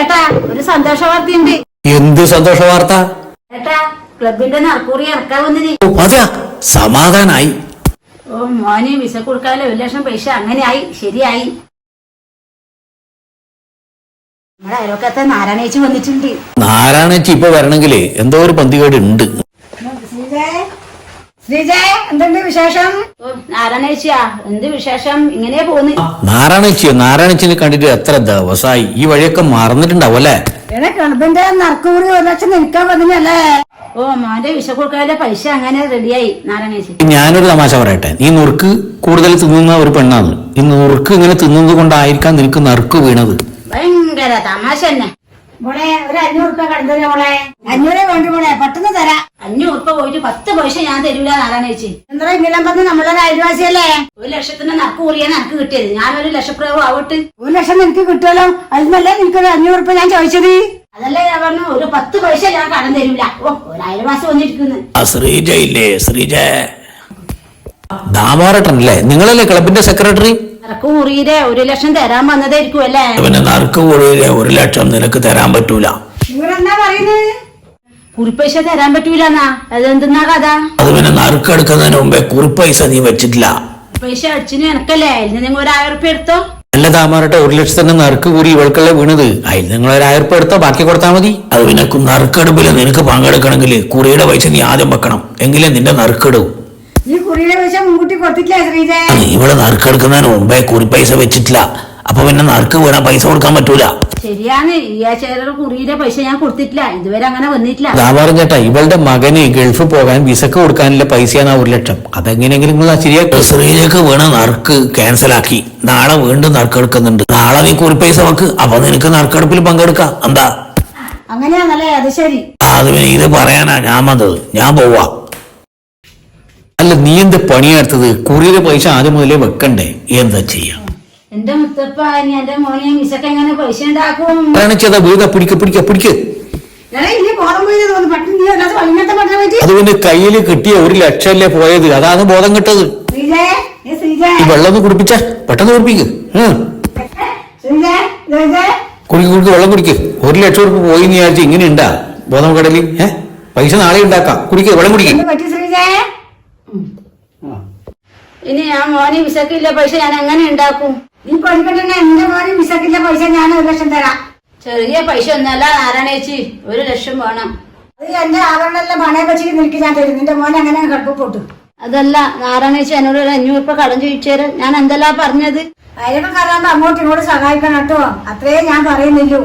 ഏട്ടാ ഒരു സന്തോഷ വാർത്തയുണ്ട്. എന്ത് സന്തോഷ വാർത്ത? ഏട്ടാ ക്ലബിന്റെ നറുക്കൂറി ഓ, അതെയാ? സമാധാനായി. ഓ മോനെ വിസ കൊടുക്കാനുള്ള ഒരു ലക്ഷം പൈസ അങ്ങനെയായി ശരിയായി. നമ്മുടെ അയൽവക്കത്തെ നാരായണേച്ചി വന്നിട്ടുണ്ട്. നാരായണേച്ചി ഇപ്പൊ വരണമെങ്കിലേ എന്തോ ഒരു പന്തികേട് ഉണ്ട് എന്തുണ്ട് വിശേഷം? ഓ നാരായണേച്ചിയാ. എന്ത് വിശേഷം? ഇങ്ങനെ പോന്ന് നാരായണച്ചിയോ? നാരായണച്ചിനെ കണ്ടിട്ട് എത്ര ദിവസമായി ഈ വഴിയൊക്കെ മറന്നിട്ടുണ്ടാവും അല്ലേ? എടാ ക്ലബിന്റെ നറുക്കൂറി ഒരു ലക്ഷം നിൽക്കാൻ പറഞ്ഞല്ലേ? ഓ മോന്റെ പൈസ അങ്ങനെ റെഡിയായി നാരായണേച്ചി. ഞാനൊരു തമാശ പറയട്ടെ. നീ നുറുക്ക് കൂടുതൽ തിന്നുന്ന ഒരു പെണ്ണാണ്. ഈ നുറുക്ക് ഇങ്ങനെ തിന്നുന്നത് കൊണ്ടായിരിക്കാം നിനക്ക് നറുക്ക് വീണത്. ഭയങ്കര തമാശ തന്നെ. മോളെ ഒരു അഞ്ഞൂറ് രൂപ കണ്ടു മോളെ? അഞ്ഞൂറേ വേണ്ട മോളെ പെട്ടെന്ന് തരാ. അഞ്ഞൂറ് രൂപ പോയിട്ട് പത്ത് പൈസ ഞാൻ തരൂല നാരായണ ചേച്ചി എന്താ ഇങ്ങനെ പറഞ്ഞ് നമ്മളൊരു അയൽവാസിയല്ലേ? ഒരു ലക്ഷത്തിന്റെ നക്ക് കൂറിയാണ് എനിക്ക് കിട്ടിയത്. ഞാനൊരു ലക്ഷപ്രയോഗം ആവട്ടെ. ഒരു ലക്ഷം നിനക്ക് കിട്ടുമല്ലോ? അതിനല്ലേ നിനക്കൊരു അഞ്ഞൂറ് രൂപ ഞാൻ ചോദിച്ചത്? അതല്ലേ ഞാൻ പറഞ്ഞു ഒരു പത്ത് പൈസ ഞാൻ കടം തരൂല. ഓ ഒരു അയൽവാസി വന്നിരിക്കുന്നു. ആ ശ്രീജ ഇല്ലേ ശ്രീജ. ദാമോരട്ടനല്ലേ നിങ്ങളല്ലേ ക്ലബിന്റെ സെക്രട്ടറി? നക്ക് കൂറിയിലെ ഒരു ലക്ഷം തരാൻ വന്നതായിരിക്കും അല്ലേ? പിന്നെ നറുക്ക് കൂടിയില്ലേ ഒരു ലക്ഷം നിനക്ക് തരാൻ പറ്റൂല. നിങ്ങളെന്താ പറയുന്നത് കുറിപ്പൈസ തരാൻ പറ്റൂലെന്നാ. അതെന്തെന്നാ കഥ? അത് പിന്നെ നറുക്കെടുക്കുന്നതിന് മുമ്പേ കുറിപ്പൈസ നീ വെച്ചിട്ടില്ല. പൈസ അടിച്ചിന് എനക്കല്ലേ? അതിന് നിങ്ങൾ ഒരു ആയിരം എടുത്തോ? അല്ല താമാരട്ടെ ഒരു ലക്ഷത്തിന്റെ നറുക്ക് കൂടി ഇവൾക്കല്ലേ വീണത്? അതിൽ നിങ്ങൾ ഒരു ആയിരം എടുത്തോ? ബാക്കി കൊടുത്താൽ മതി. അത് പിന്നെ നറുക്കെടുപ്പിൽ നിനക്ക് പങ്കെടുക്കണമെങ്കിൽ കുറിയുടെ പൈസ നീ ആദ്യം വെക്കണം. എങ്കിലേ നിന്റെ നറുക്കെടും. നീ കുറിയുടെ പൈസ മുൻകൂട്ടി കൊടുത്തിട്ടില്ലേ ശ്രീജയ നീ ഇവിടെ നറുക്കെടുക്കുന്നതിന് മുമ്പേ കുറി പൈസ വെച്ചിട്ടില്ല. അപ്പൊ പിന്നെ നറുക്ക് വീണാ പൈസ കൊടുക്കാൻ പറ്റൂല. ശരിയാണ് ഈ ആഴ്ചയുടെ കുറിയുടെ പൈസ ഞാൻ കൊടുത്തിട്ടില്ല. ഇതുവരെ അങ്ങനെ വന്നിട്ടില്ല. ഞാൻ പറഞ്ഞേട്ടാ ഇവളുടെ മകന് ഗൾഫ് പോകാൻ വിസക്ക് കൊടുക്കാനുള്ള പൈസയാണ് ഒരു ലക്ഷം. അതെങ്ങനെയെങ്കിലും ശരിയാക്കും. ശ്രീജക്ക് വീണ നറുക്ക് ക്യാൻസൽ ആക്കി നാളെ വീണ്ടും നറുക്കെടുക്കുന്നുണ്ട് നാളെ നീ കുറി പൈസ വെക്ക്. അപ്പൊ നിനക്ക് നറുക്കെടുപ്പിൽ പങ്കെടുക്കാം. എന്താ? അങ്ങനെയാണല്ലേ അത് ശരി. ആ, അത് പിന്നെ ഇത് പറയാനാ. ഞാൻ വന്നത്. ഞാൻ പോവാ. അല്ല നീ എന്ത് പണിയെടുത്തത്? കുറിയുടെ പൈസ ആദ്യം മുതലേ വെക്കണ്ടേ? എന്താ ചെയ്യാ? എന്റെ മുത്തപ്പ എന്റെ മോനെ മിസ്സൊക്കെ എങ്ങനെ പൈസ ഉണ്ടാക്കും? ചെയ്താ വീത പിടിക്ക പിടിക്ക പിടിക്ക. എടാ, ഇനി ബോധം പോയത് തോന്നുന്നു. പെട്ടെന്ന് നീ അല്ലാതെ വൈകുന്നേരത്തെ പറഞ്ഞ പറ്റി. അത് പിന്നെ കയ്യിൽ കിട്ടിയ ഒരു ലക്ഷമല്ലേ പോയത്? അതാണ് ബോധം കിട്ടത്. ഈ വെള്ളം ഒന്ന് കുടിപ്പിച്ച. പെട്ടെന്ന് കുടിപ്പിക്ക്. കുടിക്ക് കുടിക്ക് വെള്ളം കുടിക്ക്. ഒരു ലക്ഷം ഉറുപ്പ് പോയി എന്ന് വിചാരിച്ച് ഇങ്ങനെ ഉണ്ടാ ബോധം കടലിൽ ഏ? പൈസ നാളെ ഉണ്ടാക്കാം. കുടിക്ക് വെള്ളം കുടിക്ക്. ഇനി ഞാൻ മോനെ വിശക്കില്ല പൈസ ഞാൻ എങ്ങനെ ഉണ്ടാക്കും? നീ പഠിക്കട്ടെ എന്റെ മോനെ വിശക്കില്ല പൈസ ഞാൻ ഒരു ലക്ഷം തരാം. ചെറിയ പൈസ ഒന്നല്ല നാരായണേച്ചി ഒരു ലക്ഷം വേണം. അത് എന്റെ ആവരണെല്ലാം പണയം വെച്ചിട്ട് നിനക്ക് ഞാൻ തരും. നിന്റെ മോനെ അങ്ങനെ കടുപ്പ് പൊട്ടു അതല്ല നാരായണേച്ചി എന്നോട് ഒരു അഞ്ഞൂറ് രൂപ കടം ചോദിച്ചേരാ ഞാൻ എന്തെല്ലാം പറഞ്ഞത്? അയലൊക്കെ കയറാകുമ്പോ അങ്ങോട്ടും ഇങ്ങോട്ട് സഹായിക്കണം കേട്ടോ. അത്രേ ഞാൻ പറയുന്നില്ലൂ